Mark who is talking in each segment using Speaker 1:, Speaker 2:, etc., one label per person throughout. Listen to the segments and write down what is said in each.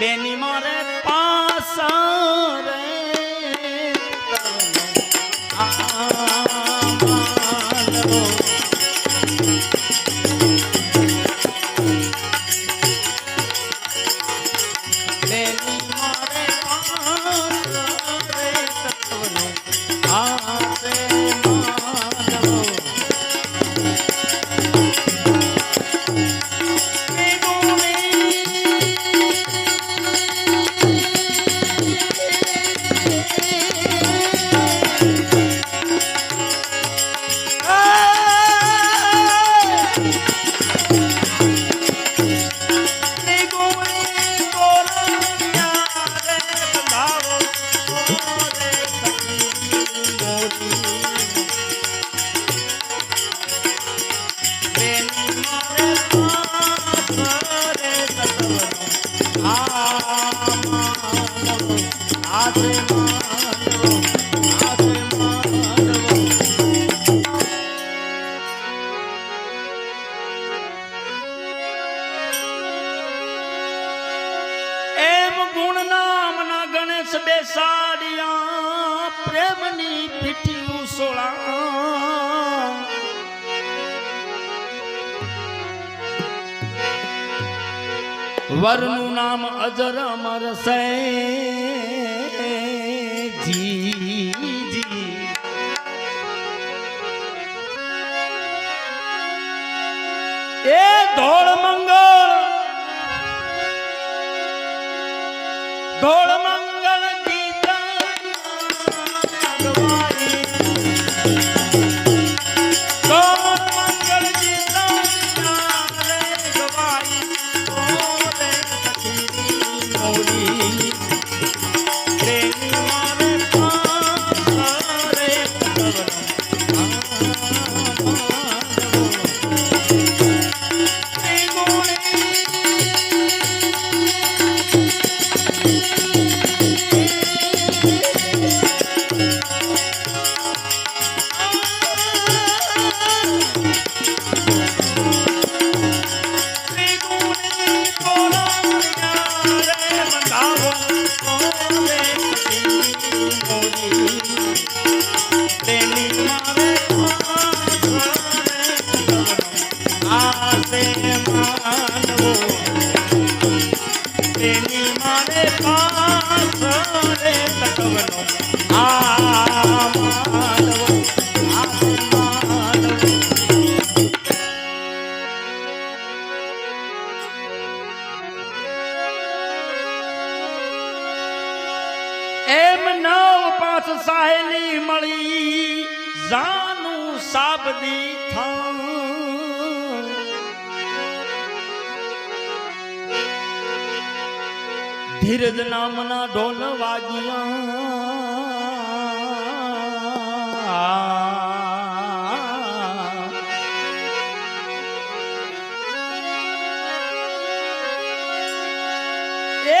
Speaker 1: বেনি মরে আ બેસાડિયા પ્રેમની પીઠી સોળા વરનું નામ અજર અમર જી. એ ધોળ મંગળ. ધોળ મંગળ ગીતા. સાહેલી મળી જાનું સાબદી થા ધીરજ નામના ઢોલ વાગ્યા. એ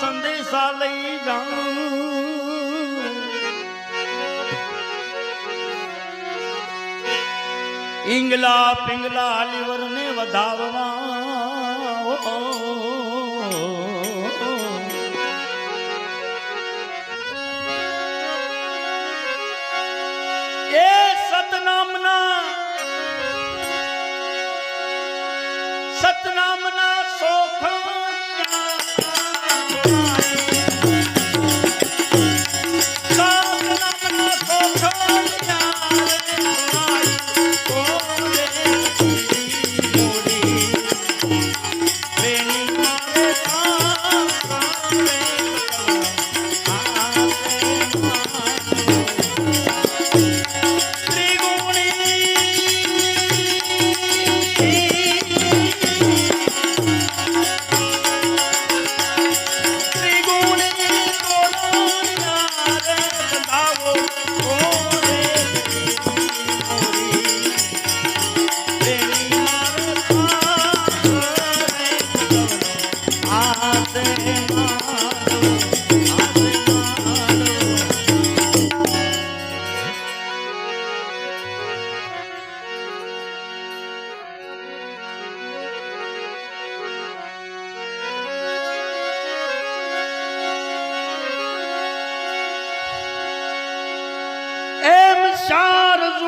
Speaker 1: સંદેશા લઈ જાઉં. ઈંગલા પિંગલા લીવર ને વધાવવા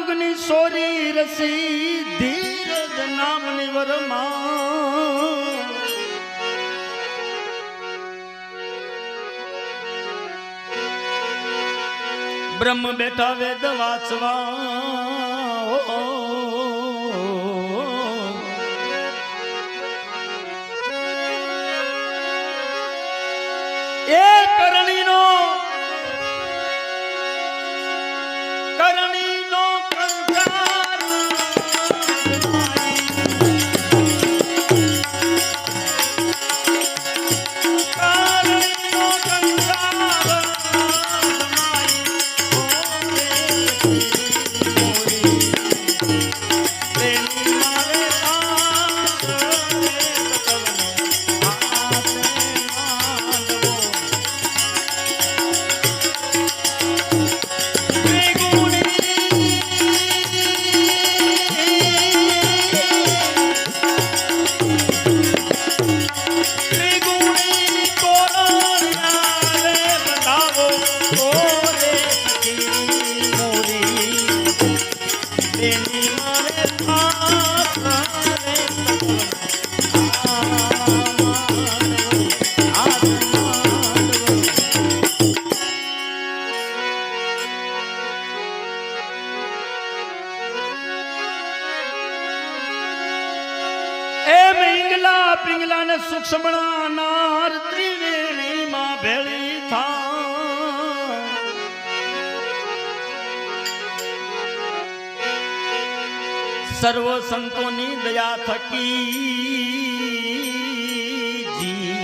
Speaker 1: જોગની સોરી રસી ધીરજ નામની વરમા. બ્રહ્મ બેઠા વેદ વાંચવા. রে સર્વ સંતોની દયા થકી જી.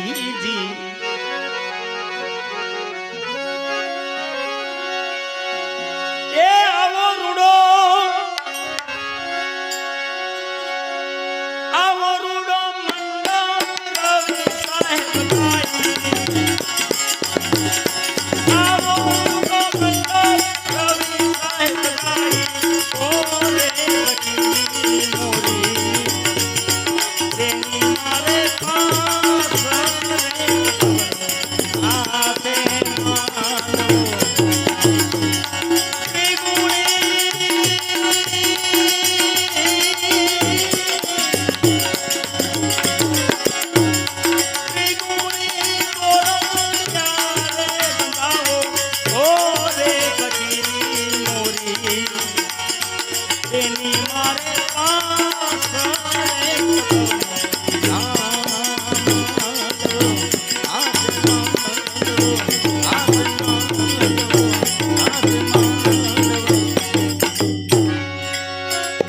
Speaker 1: Oh.